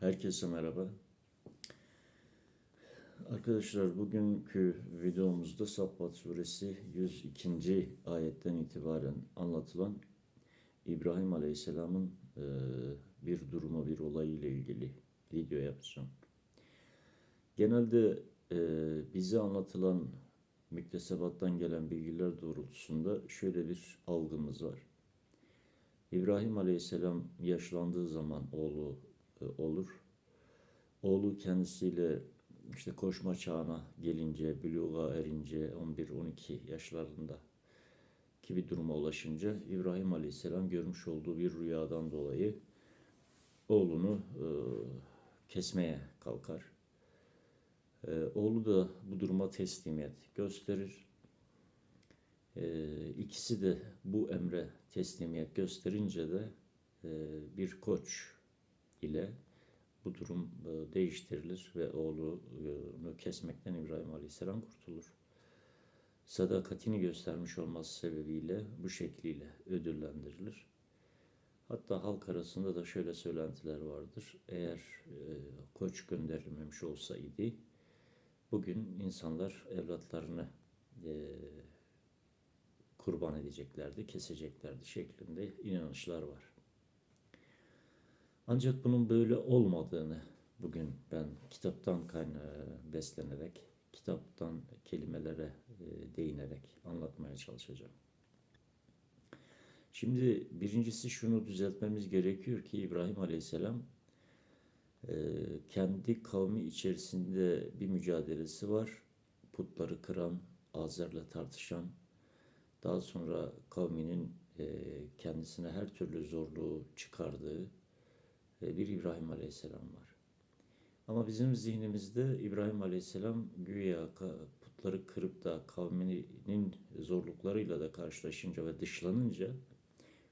Herkese merhaba. Arkadaşlar bugünkü videomuzda Saffat suresi 102. ayetten itibaren anlatılan İbrahim Aleyhisselam'ın e, bir durumu, bir olayı ile ilgili video yapacağım. Genelde e, bize anlatılan müktesebattan gelen bilgiler doğrultusunda şöyle bir algımız var. İbrahim Aleyhisselam yaşlandığı zaman oğlu olur. Oğlu kendisiyle işte koşma çağına gelince, büluğa erince 11-12 yaşlarında ki bir duruma ulaşınca İbrahim Aleyhisselam görmüş olduğu bir rüyadan dolayı oğlunu e, kesmeye kalkar. E, oğlu da bu duruma teslimiyet gösterir. E, ikisi de bu emre teslimiyet gösterince de e, bir koç ile bu durum e, değiştirilir ve oğlunu kesmekten İbrahim Aleyhisselam kurtulur. Sadakatini göstermiş olması sebebiyle bu şekliyle ödüllendirilir. Hatta halk arasında da şöyle söylentiler vardır. Eğer e, koç gönderilmemiş olsaydı bugün insanlar evlatlarını e, kurban edeceklerdi, keseceklerdi şeklinde inanışlar var. Ancak bunun böyle olmadığını bugün ben kitaptan kaynağı beslenerek, kitaptan kelimelere e, değinerek anlatmaya çalışacağım. Şimdi birincisi şunu düzeltmemiz gerekiyor ki İbrahim Aleyhisselam e, kendi kavmi içerisinde bir mücadelesi var. Putları kıran, Azer'le tartışan, daha sonra kavminin e, kendisine her türlü zorluğu çıkardığı, bir İbrahim Aleyhisselam var. Ama bizim zihnimizde İbrahim Aleyhisselam güya putları kırıp da kavminin zorluklarıyla da karşılaşınca ve dışlanınca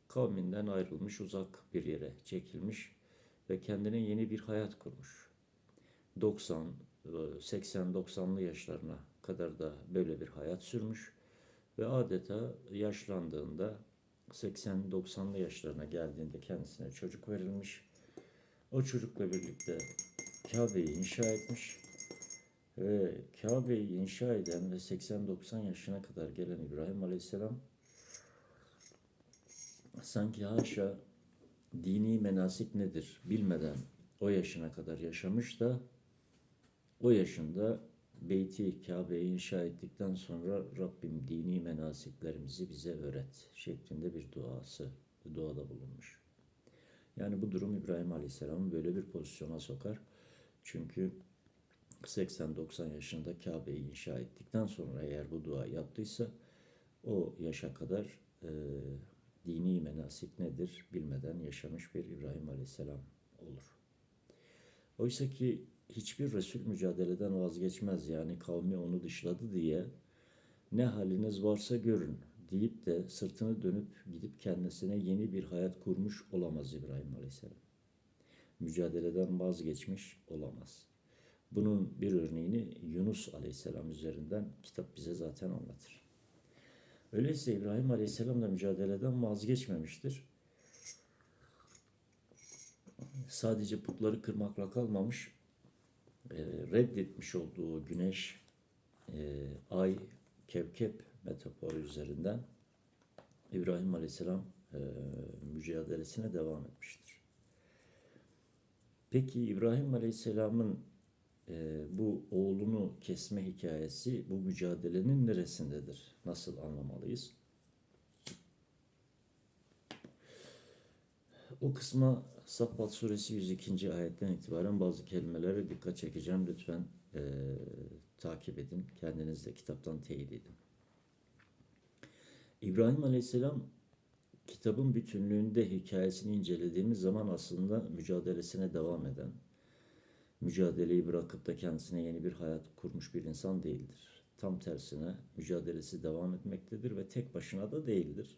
kavminden ayrılmış uzak bir yere çekilmiş ve kendine yeni bir hayat kurmuş. 90, 80-90'lı yaşlarına kadar da böyle bir hayat sürmüş ve adeta yaşlandığında 80-90'lı yaşlarına geldiğinde kendisine çocuk verilmiş o çocukla birlikte Kabe'yi inşa etmiş ve Kabe'yi inşa eden ve 80-90 yaşına kadar gelen İbrahim Aleyhisselam sanki haşa dini menasik nedir bilmeden o yaşına kadar yaşamış da o yaşında Beyti Kabe'yi inşa ettikten sonra Rabbim dini menasiklerimizi bize öğret şeklinde bir duası, duada bulunmuş. Yani bu durum İbrahim Aleyhisselam'ı böyle bir pozisyona sokar. Çünkü 80-90 yaşında Kabe'yi inşa ettikten sonra eğer bu dua yaptıysa o yaşa kadar e, dini menasik nedir bilmeden yaşamış bir İbrahim Aleyhisselam olur. Oysa ki hiçbir Resul mücadeleden vazgeçmez. Yani kavmi onu dışladı diye ne haliniz varsa görün deyip de sırtını dönüp gidip kendisine yeni bir hayat kurmuş olamaz İbrahim Aleyhisselam. Mücadeleden vazgeçmiş olamaz. Bunun bir örneğini Yunus Aleyhisselam üzerinden kitap bize zaten anlatır. Öyleyse İbrahim Aleyhisselam da mücadeleden vazgeçmemiştir. Sadece putları kırmakla kalmamış, e, reddetmiş olduğu güneş, e, ay, kevkep metaforu üzerinden İbrahim Aleyhisselam e, mücadelesine devam etmiştir. Peki İbrahim Aleyhisselam'ın e, bu oğlunu kesme hikayesi bu mücadelenin neresindedir? Nasıl anlamalıyız? O kısma Saffat suresi 102. ayetten itibaren bazı kelimelere dikkat çekeceğim. Lütfen e, takip edin. Kendiniz de kitaptan teyit edin. İbrahim Aleyhisselam kitabın bütünlüğünde hikayesini incelediğimiz zaman aslında mücadelesine devam eden, mücadeleyi bırakıp da kendisine yeni bir hayat kurmuş bir insan değildir. Tam tersine mücadelesi devam etmektedir ve tek başına da değildir.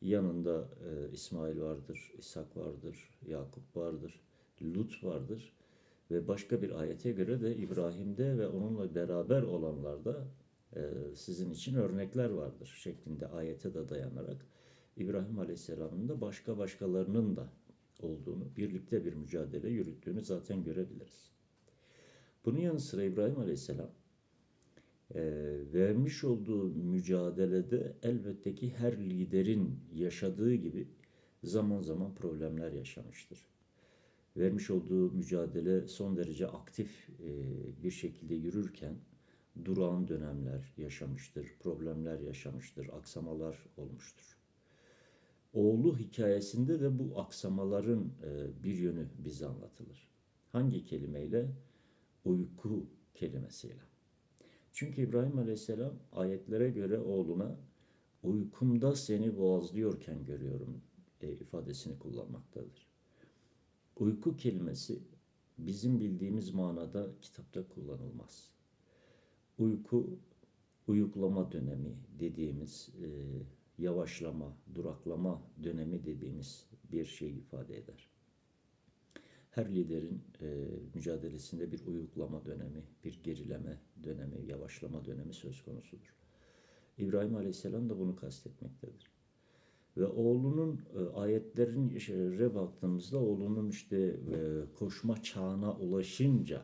Yanında e, İsmail vardır, İshak vardır, Yakup vardır, Lut vardır ve başka bir ayete göre de İbrahim'de ve onunla beraber olanlarda sizin için örnekler vardır şeklinde ayete de dayanarak İbrahim Aleyhisselam'ın da başka başkalarının da olduğunu birlikte bir mücadele yürüttüğünü zaten görebiliriz. Bunun yanı sıra İbrahim Aleyhisselam e, vermiş olduğu mücadelede elbette ki her liderin yaşadığı gibi zaman zaman problemler yaşamıştır. Vermiş olduğu mücadele son derece aktif e, bir şekilde yürürken durağan dönemler yaşamıştır, problemler yaşamıştır, aksamalar olmuştur. Oğlu hikayesinde de bu aksamaların e, bir yönü bize anlatılır. Hangi kelimeyle? Uyku kelimesiyle. Çünkü İbrahim Aleyhisselam ayetlere göre oğluna uykumda seni boğazlıyorken görüyorum e, ifadesini kullanmaktadır. Uyku kelimesi bizim bildiğimiz manada kitapta kullanılmaz. Uyku, uyuklama dönemi dediğimiz e, yavaşlama, duraklama dönemi dediğimiz bir şey ifade eder. Her liderin e, mücadelesinde bir uyuklama dönemi, bir gerileme dönemi, yavaşlama dönemi söz konusudur. İbrahim Aleyhisselam da bunu kastetmektedir. Ve oğlunun e, ayetlerin baktığımızda oğlunun işte e, koşma çağına ulaşınca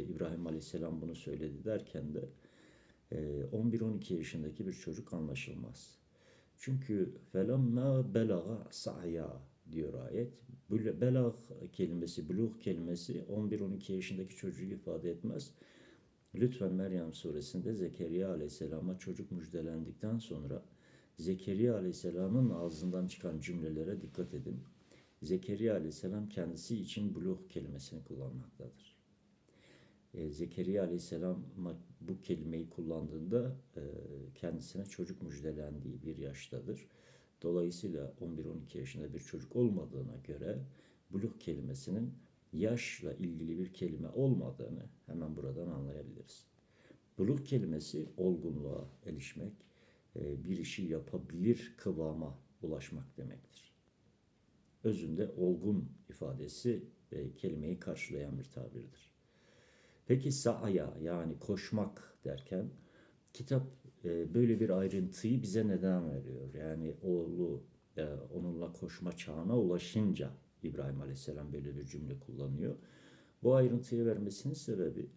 İbrahim Aleyhisselam bunu söyledi derken de e, 11-12 yaşındaki bir çocuk anlaşılmaz. Çünkü felemma belaga sa'ya diyor ayet. Belag kelimesi, buluğ kelimesi 11-12 yaşındaki çocuğu ifade etmez. Lütfen Meryem suresinde Zekeriya aleyhisselama çocuk müjdelendikten sonra Zekeriya aleyhisselamın ağzından çıkan cümlelere dikkat edin. Zekeriya aleyhisselam kendisi için buluğ kelimesini kullanmaktadır. E, Zekeriya aleyhisselam bu kelimeyi kullandığında e, kendisine çocuk müjdelendiği bir yaştadır. Dolayısıyla 11-12 yaşında bir çocuk olmadığına göre buluğ kelimesinin yaşla ilgili bir kelime olmadığını hemen buradan anlayabiliriz. Buluğ kelimesi olgunluğa erişmek, e, bir işi yapabilir kıvama ulaşmak demektir. Özünde olgun ifadesi e, kelimeyi karşılayan bir tabirdir. Peki sa'ya yani koşmak derken kitap e, böyle bir ayrıntıyı bize neden veriyor? Yani oğlu onunla koşma çağına ulaşınca İbrahim Aleyhisselam böyle bir cümle kullanıyor. Bu ayrıntıyı vermesinin sebebi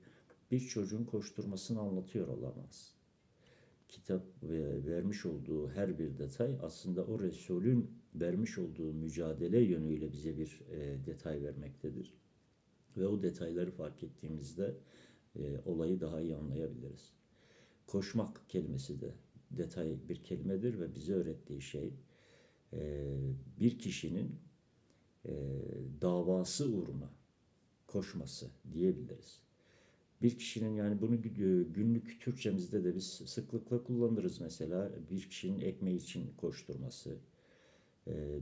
bir çocuğun koşturmasını anlatıyor olamaz. Kitap ve vermiş olduğu her bir detay aslında o Resulün vermiş olduğu mücadele yönüyle bize bir e, detay vermektedir. Ve o detayları fark ettiğimizde e, olayı daha iyi anlayabiliriz. Koşmak kelimesi de detay bir kelimedir ve bize öğrettiği şey e, bir kişinin e, davası uğruna koşması diyebiliriz. Bir kişinin yani bunu günlük Türkçemizde de biz sıklıkla kullanırız mesela bir kişinin ekmeği için koşturması, e,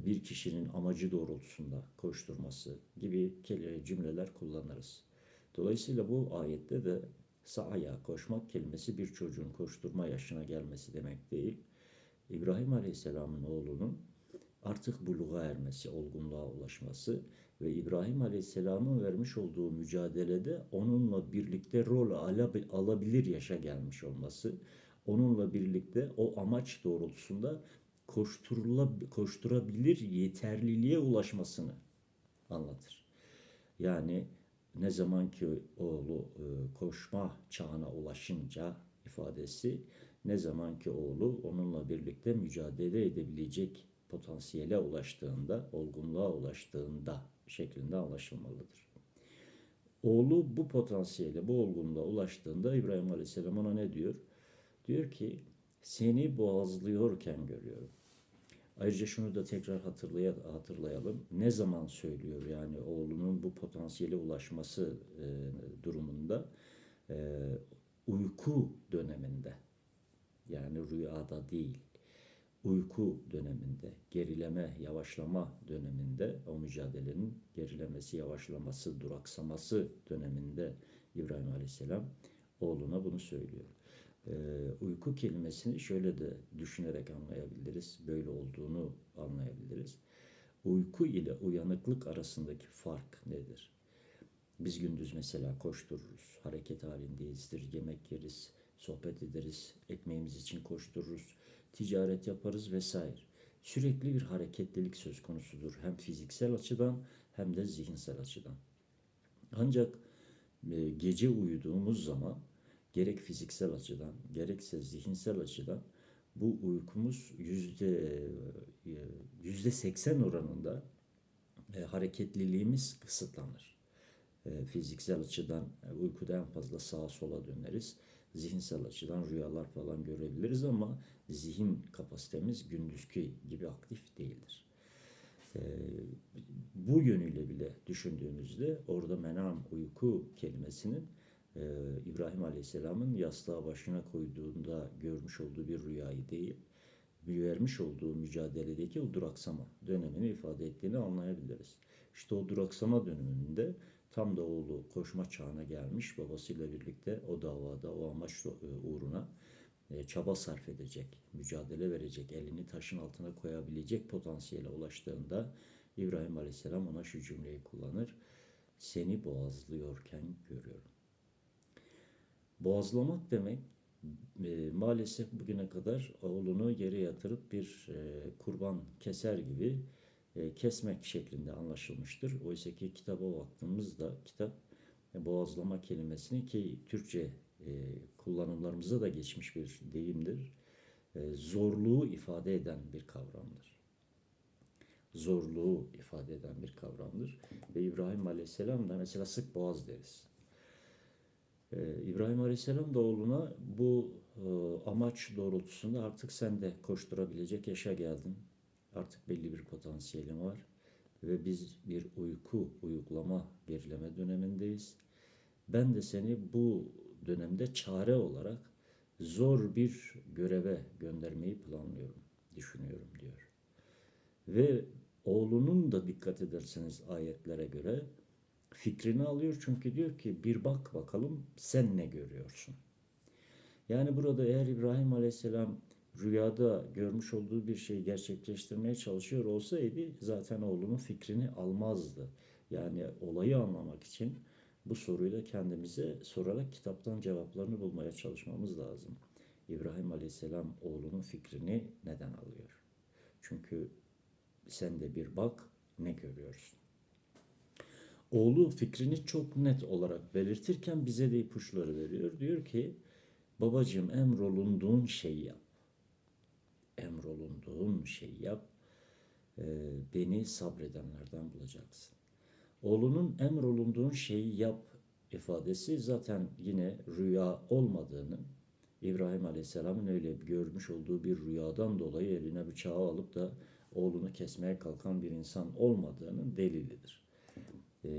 bir kişinin amacı doğrultusunda koşturması gibi cümleler kullanırız. Dolayısıyla bu ayette de sa'ya koşmak kelimesi bir çocuğun koşturma yaşına gelmesi demek değil. İbrahim Aleyhisselam'ın oğlunun artık buluğa ermesi, olgunluğa ulaşması ve İbrahim Aleyhisselam'ın vermiş olduğu mücadelede onunla birlikte rol alabilir yaşa gelmiş olması, onunla birlikte o amaç doğrultusunda koşturabilir yeterliliğe ulaşmasını anlatır. Yani ne zaman ki oğlu e, koşma çağına ulaşınca ifadesi ne zaman ki oğlu onunla birlikte mücadele edebilecek potansiyele ulaştığında, olgunluğa ulaştığında şeklinde anlaşılmalıdır. Oğlu bu potansiyele, bu olgunluğa ulaştığında İbrahim Aleyhisselam ona ne diyor? Diyor ki seni boğazlıyorken görüyorum. Ayrıca şunu da tekrar hatırlayalım. Ne zaman söylüyor yani oğlunun bu potansiyele ulaşması e, durumunda e, uyku döneminde yani rüyada değil uyku döneminde, gerileme, yavaşlama döneminde o mücadelenin gerilemesi, yavaşlaması, duraksaması döneminde İbrahim Aleyhisselam oğluna bunu söylüyor. Ee, uyku kelimesini şöyle de düşünerek anlayabiliriz, böyle olduğunu anlayabiliriz. Uyku ile uyanıklık arasındaki fark nedir? Biz gündüz mesela koştururuz, hareket halindeyizdir, yemek yeriz, sohbet ederiz, ekmeğimiz için koştururuz ticaret yaparız vesaire. Sürekli bir hareketlilik söz konusudur. Hem fiziksel açıdan hem de zihinsel açıdan. Ancak e, gece uyuduğumuz zaman gerek fiziksel açıdan gerekse zihinsel açıdan bu uykumuz yüzde e, yüzde seksen oranında e, hareketliliğimiz kısıtlanır. E, fiziksel açıdan e, uykuda en fazla sağa sola döneriz. Zihinsel açıdan rüyalar falan görebiliriz ama zihin kapasitemiz gündüzki gibi aktif değildir. E, bu yönüyle bile düşündüğümüzde orada menam uyku kelimesinin e, İbrahim Aleyhisselam'ın yastığa başına koyduğunda görmüş olduğu bir rüyayı değil, vermiş olduğu mücadeledeki o duraksama dönemini ifade ettiğini anlayabiliriz. İşte o duraksama döneminde tam da oğlu koşma çağına gelmiş babasıyla birlikte o davada o amaç uğruna e, çaba sarf edecek, mücadele verecek, elini taşın altına koyabilecek potansiyele ulaştığında İbrahim Aleyhisselam ona şu cümleyi kullanır. Seni boğazlıyorken görüyorum. Boğazlamak demek e, maalesef bugüne kadar oğlunu yere yatırıp bir e, kurban keser gibi e, kesmek şeklinde anlaşılmıştır. Oysa ki kitaba baktığımızda kitap e, boğazlama kelimesini ki Türkçe e, kullanımlarımıza da geçmiş bir deyimdir. E, zorluğu ifade eden bir kavramdır. Zorluğu ifade eden bir kavramdır. Ve İbrahim Aleyhisselam da mesela sık boğaz deriz. Ee, İbrahim Aleyhisselam da oğluna bu e, amaç doğrultusunda artık sen de koşturabilecek yaşa geldin. Artık belli bir potansiyelin var. Ve biz bir uyku, uyuklama, gerileme dönemindeyiz. Ben de seni bu dönemde çare olarak zor bir göreve göndermeyi planlıyorum, düşünüyorum diyor. Ve oğlunun da dikkat ederseniz ayetlere göre fikrini alıyor çünkü diyor ki bir bak bakalım sen ne görüyorsun. Yani burada eğer İbrahim Aleyhisselam rüyada görmüş olduğu bir şeyi gerçekleştirmeye çalışıyor olsaydı zaten oğlunun fikrini almazdı. Yani olayı anlamak için bu soruyu da kendimize sorarak kitaptan cevaplarını bulmaya çalışmamız lazım. İbrahim Aleyhisselam oğlunun fikrini neden alıyor? Çünkü sen de bir bak ne görüyorsun? Oğlu fikrini çok net olarak belirtirken bize de ipuçları veriyor. Diyor ki babacığım emrolunduğun şeyi yap. Emrolunduğun şeyi yap. Ee, beni sabredenlerden bulacaksın. Oğlunun emrolunduğun şeyi yap ifadesi zaten yine rüya olmadığını İbrahim Aleyhisselam'ın öyle görmüş olduğu bir rüyadan dolayı eline bıçağı alıp da oğlunu kesmeye kalkan bir insan olmadığının delilidir. Ee,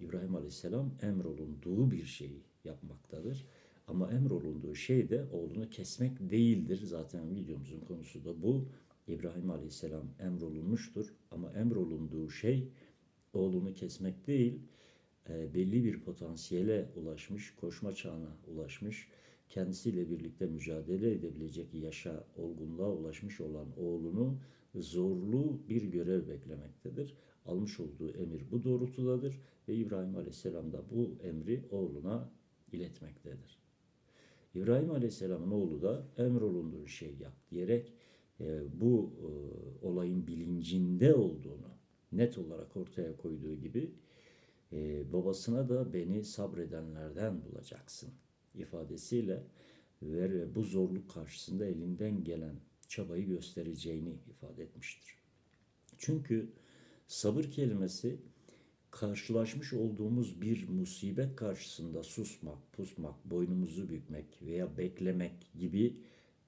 İbrahim Aleyhisselam emrolunduğu bir şeyi yapmaktadır. Ama emrolunduğu şey de oğlunu kesmek değildir. Zaten videomuzun konusu da bu. İbrahim Aleyhisselam emrolunmuştur ama emrolunduğu şey oğlunu kesmek değil, e, belli bir potansiyele ulaşmış, koşma çağına ulaşmış, kendisiyle birlikte mücadele edebilecek yaşa, olgunluğa ulaşmış olan oğlunu zorlu bir görev beklemektedir. Almış olduğu emir bu doğrultudadır ve İbrahim Aleyhisselam da bu emri oğluna iletmektedir. İbrahim Aleyhisselam'ın oğlu da emrolunduğu şey yap diyerek e, bu e, olayın bilincinde olduğunu net olarak ortaya koyduğu gibi e, babasına da beni sabredenlerden bulacaksın ifadesiyle ve bu zorluk karşısında elinden gelen çabayı göstereceğini ifade etmiştir. Çünkü sabır kelimesi karşılaşmış olduğumuz bir musibet karşısında susmak, pusmak, boynumuzu bükmek veya beklemek gibi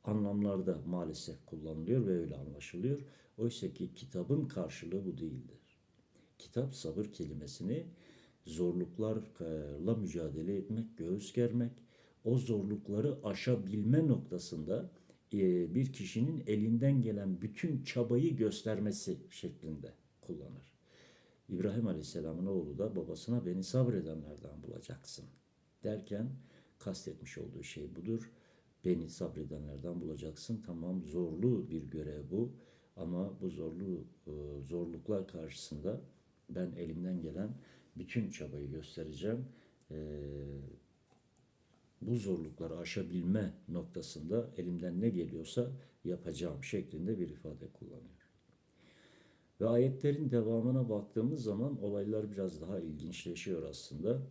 anlamlarda maalesef kullanılıyor ve öyle anlaşılıyor. Oysa ki kitabın karşılığı bu değildir. Kitap sabır kelimesini zorluklarla mücadele etmek, göğüs germek, o zorlukları aşabilme noktasında e, bir kişinin elinden gelen bütün çabayı göstermesi şeklinde kullanır. İbrahim Aleyhisselam'ın oğlu da babasına beni sabredenlerden bulacaksın derken kastetmiş olduğu şey budur. Beni sabredenlerden bulacaksın. Tamam zorlu bir görev bu ama bu zorlu e, zorluklar karşısında ben elimden gelen bütün çabayı göstereceğim. E, bu zorlukları aşabilme noktasında elimden ne geliyorsa yapacağım şeklinde bir ifade kullanıyor. Ve ayetlerin devamına baktığımız zaman olaylar biraz daha ilginçleşiyor aslında.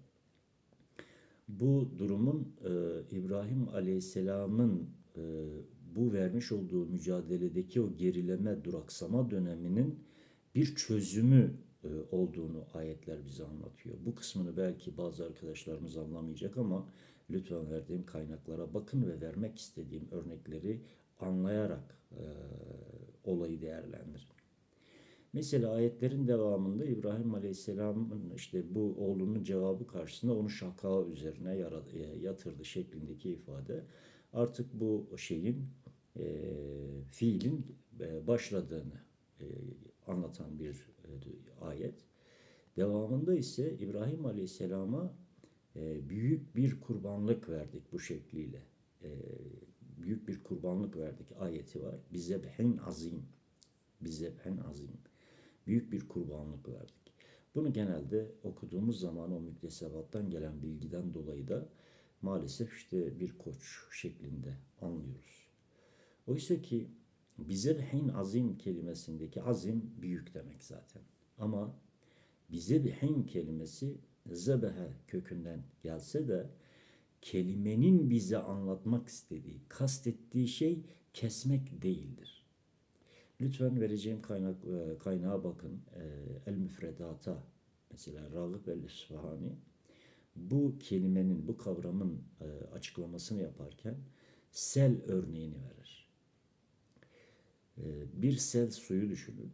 Bu durumun e, İbrahim Aleyhisselam'ın e, bu vermiş olduğu mücadeledeki o gerileme, duraksama döneminin bir çözümü e, olduğunu ayetler bize anlatıyor. Bu kısmını belki bazı arkadaşlarımız anlamayacak ama lütfen verdiğim kaynaklara bakın ve vermek istediğim örnekleri anlayarak e, olayı değerlendirin. Mesela ayetlerin devamında İbrahim Aleyhisselam'ın işte bu oğlunun cevabı karşısında onu şaka üzerine e, yatırdı şeklindeki ifade artık bu şeyin e, fiilin e, başladığını e, anlatan bir e, ayet. Devamında ise İbrahim Aleyhisselam'a e, büyük bir kurbanlık verdik bu şekliyle. E, büyük bir kurbanlık verdik ayeti var. Bize behen azim. Bize behen azim. Büyük bir kurbanlık verdik. Bunu genelde okuduğumuz zaman o müktesebattan gelen bilgiden dolayı da maalesef işte bir koç şeklinde anlıyoruz. Oysa ki bize behen azim kelimesindeki azim büyük demek zaten. Ama bize behen kelimesi zebehe kökünden gelse de kelimenin bize anlatmak istediği, kastettiği şey kesmek değildir. Lütfen vereceğim kaynak e, kaynağa bakın. E, El müfredata mesela Ragıp el İsfahani bu kelimenin, bu kavramın e, açıklamasını yaparken sel örneğini verir. Bir sel suyu düşünün.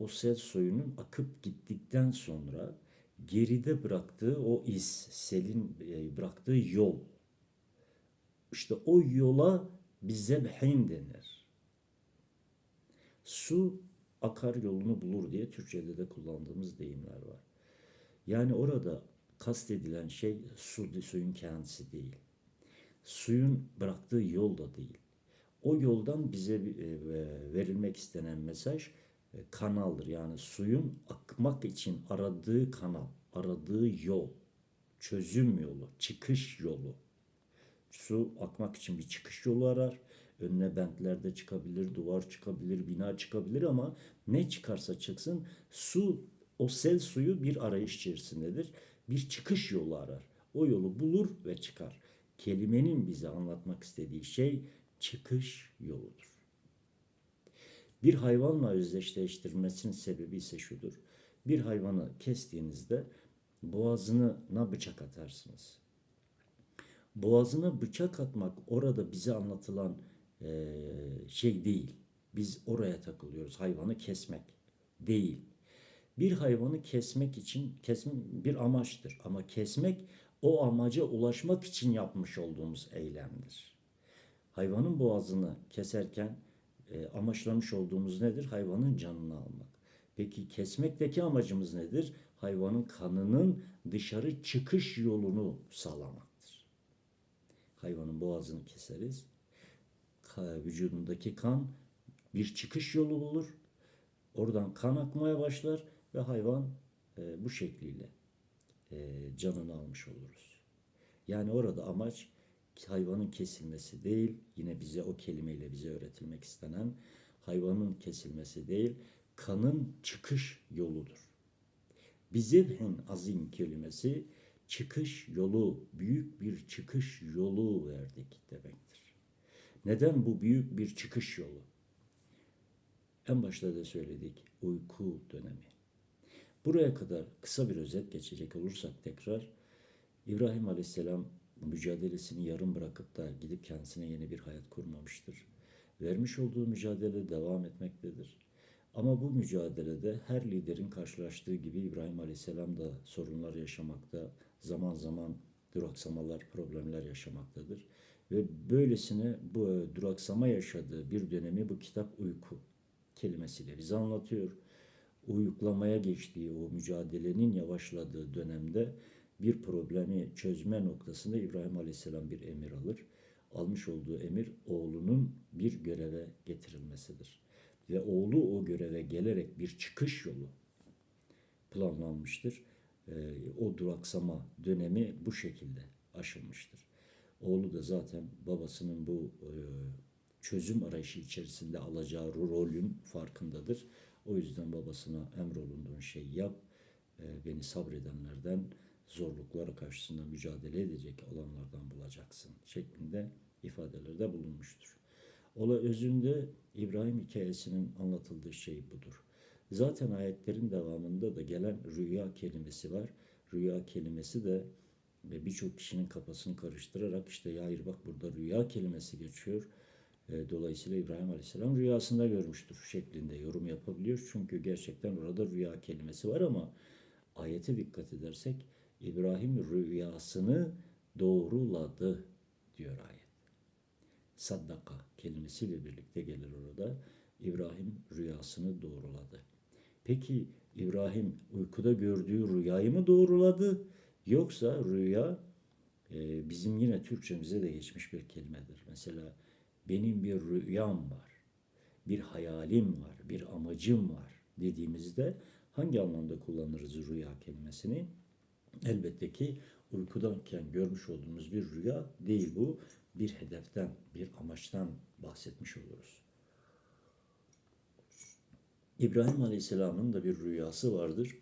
O sel suyunun akıp gittikten sonra geride bıraktığı o iz, selin bıraktığı yol. İşte o yola bize behin denir. Su akar yolunu bulur diye Türkçe'de de kullandığımız deyimler var. Yani orada kastedilen şey su, suyun kendisi değil. Suyun bıraktığı yol da değil. O yoldan bize verilmek istenen mesaj kanaldır. Yani suyun akmak için aradığı kanal, aradığı yol, çözüm yolu, çıkış yolu. Su akmak için bir çıkış yolu arar. Önüne bentlerde çıkabilir, duvar çıkabilir, bina çıkabilir ama ne çıkarsa çıksın su, o sel suyu bir arayış içerisindedir. Bir çıkış yolu arar. O yolu bulur ve çıkar. Kelimenin bize anlatmak istediği şey çıkış yoludur. Bir hayvanla özdeşleştirmesinin sebebi ise şudur. Bir hayvanı kestiğinizde boğazına bıçak atarsınız. Boğazına bıçak atmak orada bize anlatılan e, şey değil. Biz oraya takılıyoruz. Hayvanı kesmek değil. Bir hayvanı kesmek için kesmek bir amaçtır. Ama kesmek o amaca ulaşmak için yapmış olduğumuz eylemdir. Hayvanın boğazını keserken e, amaçlamış olduğumuz nedir? Hayvanın canını almak. Peki kesmekteki amacımız nedir? Hayvanın kanının dışarı çıkış yolunu sağlamaktır. Hayvanın boğazını keseriz. Vücudundaki kan bir çıkış yolu bulur. Oradan kan akmaya başlar ve hayvan e, bu şekliyle e, canını almış oluruz. Yani orada amaç hayvanın kesilmesi değil, yine bize o kelimeyle bize öğretilmek istenen hayvanın kesilmesi değil, kanın çıkış yoludur. Bizevhin azim kelimesi çıkış yolu, büyük bir çıkış yolu verdik demektir. Neden bu büyük bir çıkış yolu? En başta da söyledik, uyku dönemi. Buraya kadar kısa bir özet geçecek olursak tekrar, İbrahim Aleyhisselam mücadelesini yarım bırakıp da gidip kendisine yeni bir hayat kurmamıştır. Vermiş olduğu mücadele devam etmektedir. Ama bu mücadelede her liderin karşılaştığı gibi İbrahim Aleyhisselam da sorunlar yaşamakta, zaman zaman duraksamalar, problemler yaşamaktadır. Ve böylesine bu duraksama yaşadığı bir dönemi bu kitap uyku kelimesiyle bize anlatıyor. Uyuklamaya geçtiği o mücadelenin yavaşladığı dönemde bir problemi çözme noktasında İbrahim Aleyhisselam bir emir alır. Almış olduğu emir oğlunun bir göreve getirilmesidir. Ve oğlu o göreve gelerek bir çıkış yolu planlanmıştır. Ee, o duraksama dönemi bu şekilde aşılmıştır. Oğlu da zaten babasının bu e, çözüm arayışı içerisinde alacağı rolün farkındadır. O yüzden babasına emrolunduğun şeyi yap. E, beni sabredenlerden zorluklar karşısında mücadele edecek olanlardan bulacaksın şeklinde ifadelerde bulunmuştur. Ola özünde İbrahim hikayesinin anlatıldığı şey budur. Zaten ayetlerin devamında da gelen rüya kelimesi var. Rüya kelimesi de ve birçok kişinin kafasını karıştırarak işte ya hayır bak burada rüya kelimesi geçiyor. E, Dolayısıyla İbrahim Aleyhisselam rüyasında görmüştür şeklinde yorum yapabiliyor. Çünkü gerçekten orada rüya kelimesi var ama ayete dikkat edersek İbrahim rüyasını doğruladı diyor ayet. Saddaka kelimesiyle birlikte gelir orada. İbrahim rüyasını doğruladı. Peki İbrahim uykuda gördüğü rüyayı mı doğruladı? Yoksa rüya e, bizim yine Türkçemize de geçmiş bir kelimedir. Mesela benim bir rüyam var, bir hayalim var, bir amacım var dediğimizde hangi anlamda kullanırız rüya kelimesini? Elbette ki uykudayken görmüş olduğumuz bir rüya değil bu. Bir hedeften, bir amaçtan bahsetmiş oluruz. İbrahim Aleyhisselam'ın da bir rüyası vardır.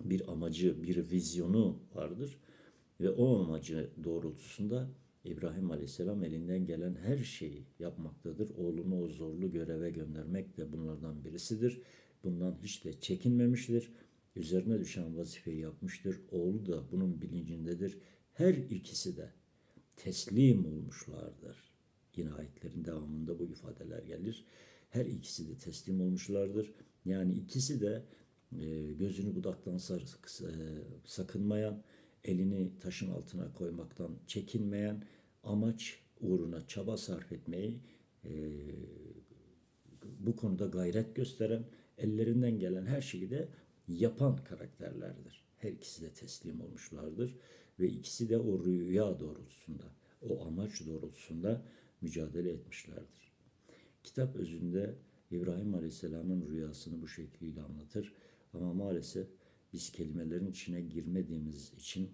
Bir amacı, bir vizyonu vardır. Ve o amacı doğrultusunda İbrahim Aleyhisselam elinden gelen her şeyi yapmaktadır. Oğlunu o zorlu göreve göndermek de bunlardan birisidir. Bundan hiç de çekinmemiştir. Üzerine düşen vazifeyi yapmıştır. Oğlu da bunun bilincindedir. Her ikisi de teslim olmuşlardır. Yine ayetlerin devamında bu ifadeler gelir. Her ikisi de teslim olmuşlardır. Yani ikisi de e, gözünü budaktan e, sakınmayan, elini taşın altına koymaktan çekinmeyen, amaç uğruna çaba sarf etmeyi e, bu konuda gayret gösteren, ellerinden gelen her şeyi de yapan karakterlerdir. Her ikisi de teslim olmuşlardır ve ikisi de o rüya doğrultusunda, o amaç doğrultusunda mücadele etmişlerdir. Kitap özünde İbrahim Aleyhisselam'ın rüyasını bu şekliyle anlatır. Ama maalesef biz kelimelerin içine girmediğimiz için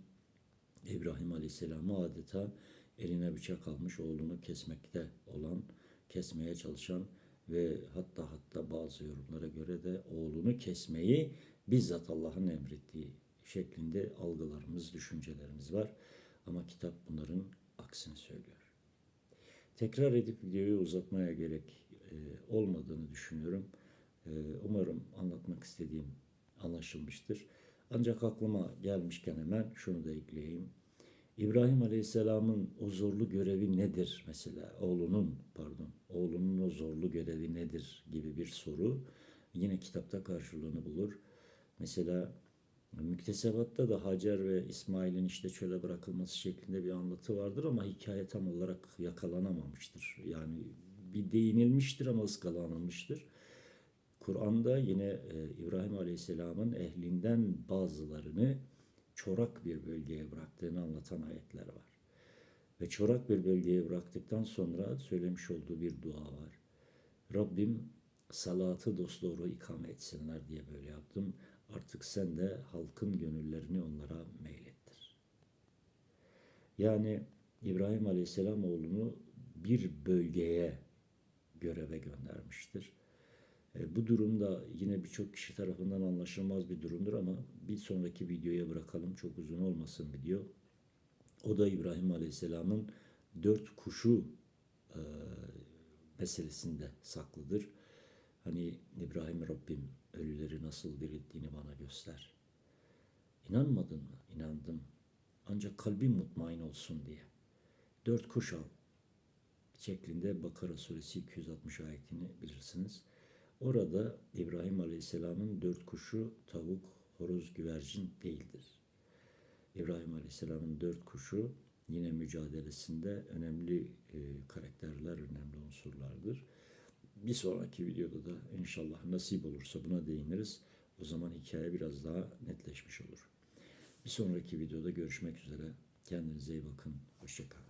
İbrahim Aleyhisselam'ı adeta eline bıçak almış oğlunu kesmekte olan, kesmeye çalışan ve hatta hatta bazı yorumlara göre de oğlunu kesmeyi bizzat Allah'ın emrettiği şeklinde algılarımız, düşüncelerimiz var. Ama kitap bunların aksini söylüyor. Tekrar edip videoyu uzatmaya gerek e, olmadığını düşünüyorum. E, umarım anlatmak istediğim anlaşılmıştır. Ancak aklıma gelmişken hemen şunu da ekleyeyim. İbrahim Aleyhisselam'ın o zorlu görevi nedir mesela? Oğlunun pardon, oğlunun o zorlu görevi nedir gibi bir soru yine kitapta karşılığını bulur. Mesela Müktesebat'ta da Hacer ve İsmail'in işte çöle bırakılması şeklinde bir anlatı vardır ama hikaye tam olarak yakalanamamıştır. Yani bir değinilmiştir ama ıskalanılmıştır. Kur'an'da yine e, İbrahim Aleyhisselam'ın ehlinden bazılarını çorak bir bölgeye bıraktığını anlatan ayetler var. Ve çorak bir bölgeye bıraktıktan sonra söylemiş olduğu bir dua var. Rabbim salatı dosdoğru ikame etsinler diye böyle yaptım. Artık sen de halkın gönüllerini onlara meylettir. Yani İbrahim Aleyhisselam oğlunu bir bölgeye göreve göndermiştir. E, bu durumda yine birçok kişi tarafından anlaşılmaz bir durumdur ama bir sonraki videoya bırakalım. Çok uzun olmasın video. O da İbrahim Aleyhisselam'ın dört kuşu e, meselesinde saklıdır. Hani İbrahim Rabbim ölüleri nasıl dirilttiğini bana göster. İnanmadın mı? İnandım. Ancak kalbim mutmain olsun diye. Dört kuş al şeklinde Bakara suresi 260 ayetini bilirsiniz. Orada İbrahim Aleyhisselam'ın dört kuşu tavuk, horoz, güvercin değildir. İbrahim Aleyhisselam'ın dört kuşu yine mücadelesinde önemli e, karakterler, önemli unsurlardır. Bir sonraki videoda da inşallah nasip olursa buna değiniriz. O zaman hikaye biraz daha netleşmiş olur. Bir sonraki videoda görüşmek üzere. Kendinize iyi bakın. Hoşçakalın.